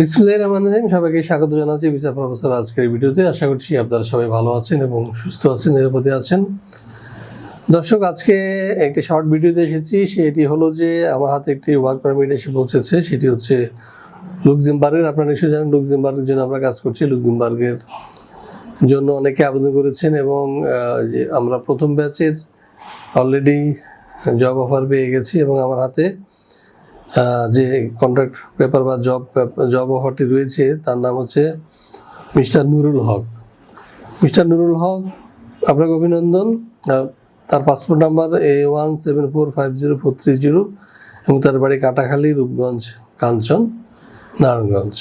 বিসমুল্লাহ রহমান রহিম, সবাইকে স্বাগত জানাচ্ছি বিচার প্রফেসর আজকের ভিডিওতে। আশা করছি আপনারা সবাই ভালো আছেন এবং সুস্থ আছেন, নিরাপদে আছেন। দর্শক, আজকে একটি শর্ট ভিডিওতে এসেছি। সেটি হলো যে, আমার হাতে একটি ওয়ার্ক পারমিট এসে পৌঁছেছে। সেটি হচ্ছে লুকজিমবার্গের আপনারা নিশ্চয়ই জানেন লুকজিমবার্গের জন্য আমরা কাজ করছি। লুকজিমবার্গের জন্য অনেকে আবেদন করেছেন এবং আমরা প্রথম ব্যাচের অলরেডি জব অফার পেয়ে গেছি এবং আমার হাতে যে কন্ট্রাক্ট পেপার বা জব জব অফারটি রয়েছে, তার নাম হচ্ছে মিস্টার নুরুল হক। মিস্টার নুরুল হক, আপনাকে অভিনন্দন। তার passport number A one seven four five zero four three zero এবং তার বাড়ি কাটাখালী, রূপগঞ্জ, কাঞ্চন, নারায়ণগঞ্জ।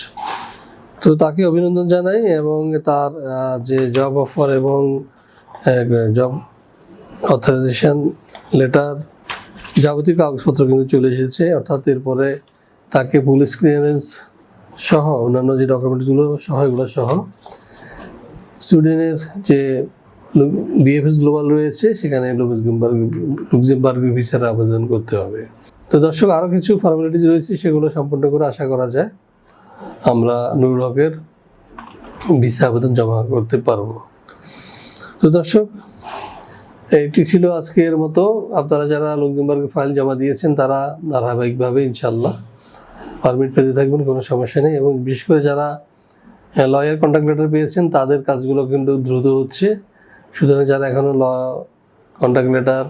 তো তাকে অভিনন্দন জানাই এবং তার যে জব অফার এবং জব অথরাইজেশন লেটার যাবতীয় কাগজপত্র কিন্তু চলে এসেছে, অর্থাৎ এরপরে তাকে পুলিশ ক্লিয়ারেন্স সহ অন্যান্য যে ডকুমেন্টসগুলো সহ, এগুলো সহ সুইডেনের যে বিএফএস গ্লোবাল রয়েছে, সেখানে লুক্সেমবার্গ ভিসার আবেদন করতে হবে। তো দর্শক আরও কিছু ফর্মালিটিস রয়েছে, সেগুলো সম্পূর্ণ করে আশা করা যায়। আমরা নুরুল হকের ভিসা আবেদন জমা করতে পারব। তো দর্শক এটি ছিল আজকের মতো। আপনারা যারা লুক্সেমবার্গে ফাইল জমা দিয়েছেন, তারা ধারাবাহিকভাবে ইনশাল্লাহ পারমিট পেতে থাকবেন, কোনো সমস্যা নেই। এবং বিশেষ করে যারা লয়ার কন্ট্যাক্ট লেটার পেয়েছেন, তাদের কাজগুলো কিন্তু দ্রুত হচ্ছে। সুতরাং যারা এখনও ল কন্ট্যাক্ট লেটার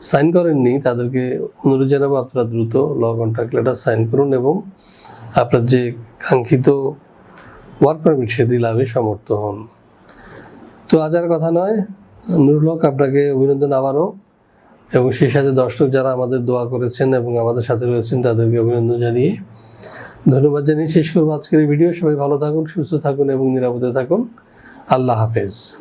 সাইন করেননি, তাদেরকে অনুরোধ জানাব আপনারা দ্রুত ল কন্ট্যাক্ট লেটার সাইন করুন এবং আপনার যে কাঙ্ক্ষিত ওয়ার্ক পারমিট সেটি লাভে সমর্থ হন। তো আজ আর কথা নয়। নুরুল হক আপনাকে অভিনন্দন আবারও। এবং সেই সাথে দর্শক যারা আমাদের দোয়া করেছেন এবং আমাদের সাথে রয়েছেন, তাদেরকে অভিনন্দন জানিয়ে ধন্যবাদ জানিয়ে শেষ করব আজকের ভিডিও। সবাই ভালো থাকুন, সুস্থ থাকুন এবং নিরাপদে থাকুন। আল্লাহ হাফেজ।